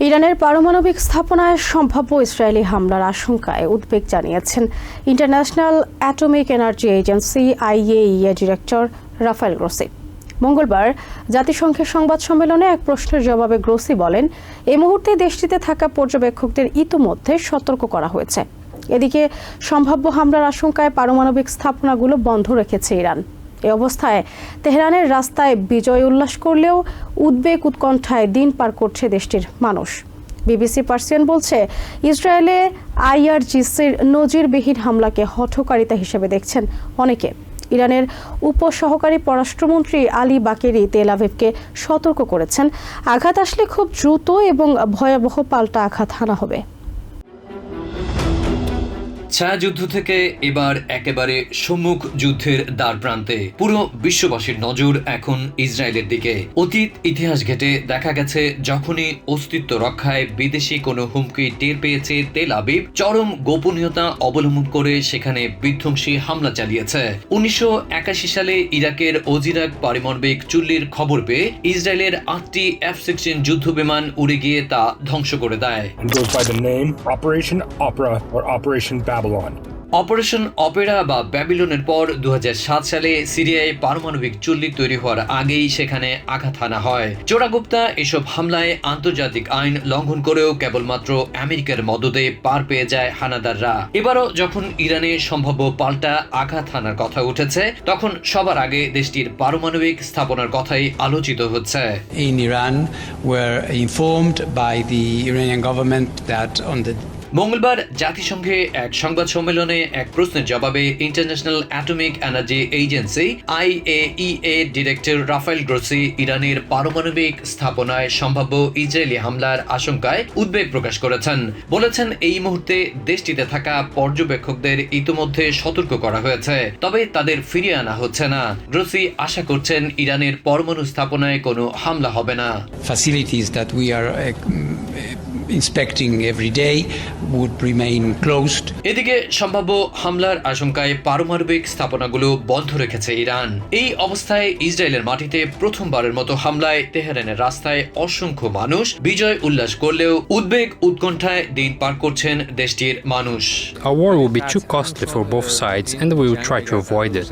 ইরানের পারমাণবিক স্থাপনায় সম্ভাব্য ইসরায়েলি হামলার আশঙ্কায় উদ্বেগ জানিয়েছেন International Atomic Energy Agency IAEA director Rafael Grossi. মঙ্গলবার জাতিসংঘের সংবাদ সম্মেলনে এক প্রশ্নের জবাবে গ্রোসি বলেন এই মুহূর্তে দেশটিতে থাকা পর্যবেক্ষকদের ইতোমধ্যে সতর্ক করা হয়েছে। এদিকে, সম্ভাব্য হামলার আশঙ্কায় পারমাণবিক স্থাপনাগুলো বন্ধ রেখেছে ইরান। এ অবস্থায়। তেহরানের রাস্তায় বিজয় উল্লাস করলেও উদ্বেগ উৎকণ্ঠায় দিন পার করছে দেশটির মানুষ। বিবিসি পার্সিয়ান বলছে, ইসরায়েলে আইআরজিসির নজিরবিহীন হামলাকে হঠকারিতা হিসেবে দেখছেন অনেকে। ইরানের উপসহকারী পররাষ্ট্রমন্ত্রী আলী বাকেরি তেল সতর্ক করেছেন, আঘাত আসলে খুব দ্রুত এবং ভয়াবহ পাল্টা আঘাত হানা হবে। ছায়াযুদ্ধ থেকে এবার একেবারে সম্মুখ যুদ্ধের দ্বার প্রান্তে। পুরো বিশ্ববাসীর নজর এখন ইসরায়েলের দিকে। অতীত ইতিহাস ঘেটে দেখা গেছে, যখনই অস্তিত্ব রক্ষায় বিদেশি কোনো হুমকি টের পেয়েছে তেল আবিব, চরম গোপনীয়তা অবলম্বন করে সেখানে বিধ্বংসী হামলা চালিয়েছে। উনিশশো একাশি সালে ইরাকের অজিরাক পারমাণবিক চুল্লির খবর পেয়ে ইসরায়েলের আটটি এফ সিক্সটিন যুদ্ধ বিমান উড়ে গিয়ে তা ধ্বংস করে দেয়। Goes by. অপারেশন অপেরা বা ব্যাবিলনের পর দু সালে সিরিয়ায় পারমাণবিক চুল্লি তৈরি হওয়ার আগেই সেখানে আঘাত হানা হয়। চোরাগুপ্তা এসব হামলায় আন্তর্জাতিক আইন লঙ্ঘন করেও কেবলমাত্র আমেরিকার মদদে পার পেয়ে যায় হানাদাররা। এবারও যখন ইরানে সম্ভাব্য পাল্টা আঘাত হানার কথা উঠেছে, তখন সবার আগে দেশটির পারমাণবিক স্থাপনার কথাই আলোচিত হচ্ছে। In Iran, were informed by the Iranian government that on মঙ্গলবার জাতিসংঘে এক সংবাদ সম্মেলনে এক প্রশ্নের জবাবে International Atomic Energy Agency, IAEA director Rafael Grossi ইরানের পারমাণবিক স্থাপনায় সম্ভাব্য ইসরায়েলি হামলার আশঙ্কায় উদ্বেগ প্রকাশ করেছেন। বলেছেন, এই মুহূর্তে দেশটিতে থাকা পর্যবেক্ষকদের ইতোমধ্যে সতর্ক করা হয়েছে, তবে তাদের ফিরিয়ে আনা হচ্ছে না। গ্রোসি আশা করছেন, ইরানের পরমাণু স্থাপনায় কোনো হামলা হবে না। Inspecting every day would remain closed. এদিকে সম্ভাব্য হামলার আশঙ্কায় পারমাণবিক স্থাপনাগুলো বন্ধ রেখেছে ইরান এই অবস্থায় ইসরায়েলের মাটিতে প্রথমবারের মতো হামলায় তেহরানের রাস্তায় অসংখ্য মানুষ বিজয় উল্লাস করলেও উদ্বেগ উৎকণ্ঠায় দিন পার করছেন দেশটির মানুষ A war will be too costly for both sides, and we will try to avoid it.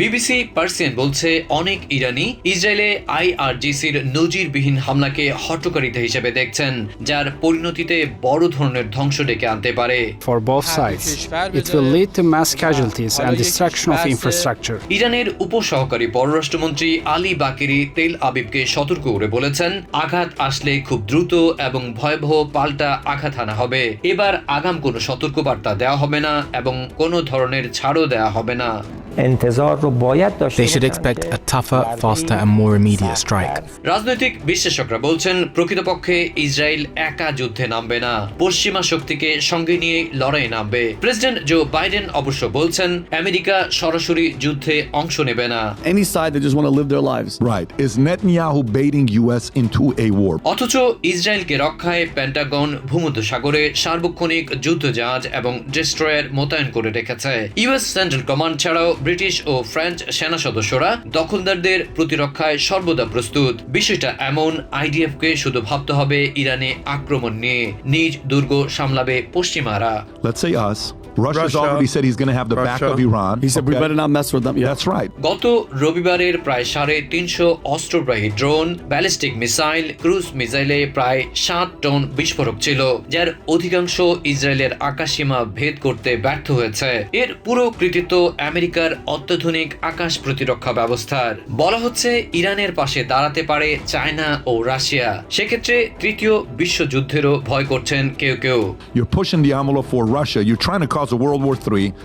BBC Persian বলছে অনেক ইরানি ইসরায়েলে আইআরজিসির নজিরবিহীন হামলাকে হটকারিতা হিসেবে দেখছেন যার পরিণতিতে বড় ধরনের ধ্বংস ডেকে আনতে পারে for both sides. It will lead to mass casualties and destruction of infrastructure. ইরানের উপসহকারী পররাষ্ট্রমন্ত্রী আলী বাকেরি তেল আবিবকে সতর্ক করে বলেছেন আঘাত আসলে খুব দ্রুত এবং ভয়াবহ পাল্টা আঘাত হানা হবে এবার আগাম কোনো সতর্কবার্তা দেওয়া হবে না এবং কোনো ধরনের ছাড়ও দেওয়া হবে না They should expect a tougher, faster and more immediate strike. রাজনৈতিক বিশ্লেষকরা বলছেন প্রকৃতপক্ষে ইসরায়েল একা যুদ্ধে নামবে না পশ্চিমা শক্তিকে সঙ্গে নিয়ে লড়াই নামবে প্রেসিডেন্ট জো বাইডেন অবশ্য বলছেন আমেরিকা সরাসরি যুদ্ধে অংশ নেবে না Any side they just want to live their lives. Right. Is Netanyahu baiting US into a war? অথচ ইসরায়েলকে রক্ষায় পেন্টাগন ভূমধ্যসাগরে সার্বক্ষণিক যুদ্ধজাহাজ এবং ডেস্ট্রয়ার মোতায়েন করে রেখেছে ইউএস সেন্ট্রাল কমান্ড ছাড়াও ব্রিটিশ ও ফ্রেঞ্চ সেনা সদস্যরা দখলদারদের প্রতিরক্ষায় সর্বদা প্রস্তুত বিষয়টা এমন আইডিএফ কে শুধু ভাবতে হবে ইরানে আক্রমণ নিয়ে নিজ দুর্গ সামলাবে পশ্চিমারা Let's say us. Russia's Russia. already said he's going to have the back of Iran. He said we better not mess with them. Yeah. That's right. গত রবিবারের প্রায় সাড়ে তিনশো অস্ত্রবাহী ড্রোন ব্যালিস্টিক মিসাইল ক্রুজ মিসাইলে প্রায় সাত টন বিস্ফোরক ছিল যার অধিকাংশ ইসরায়েলের আকাশসীমা ভেদ করতে ব্যর্থ হয়েছে এর পুরো কৃতিত্ব আমেরিকার অত্যাধুনিক আকাশ প্রতিরক্ষা ব্যবস্থার। বলা হচ্ছে ইরানের পাশে দাঁড়াতে পারে চায়না ও রাশিয়া। সেক্ষেত্রে তৃতীয় বিশ্বযুদ্ধেরও ভয় করছেন কেউ কেউ.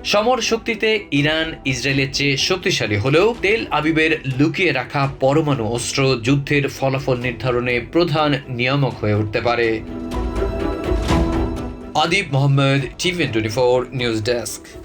সমর শক্তিতে ইরান ইসরায়েলের চেয়ে শক্তিশালী হলেও তেল আবিবের লুকিয়ে রাখা পরমাণু অস্ত্র যুদ্ধের ফলাফল নির্ধারণে প্রধান নিয়ামক হয়ে উঠতে পারে। Adib Mohammad TV twenty four news desk.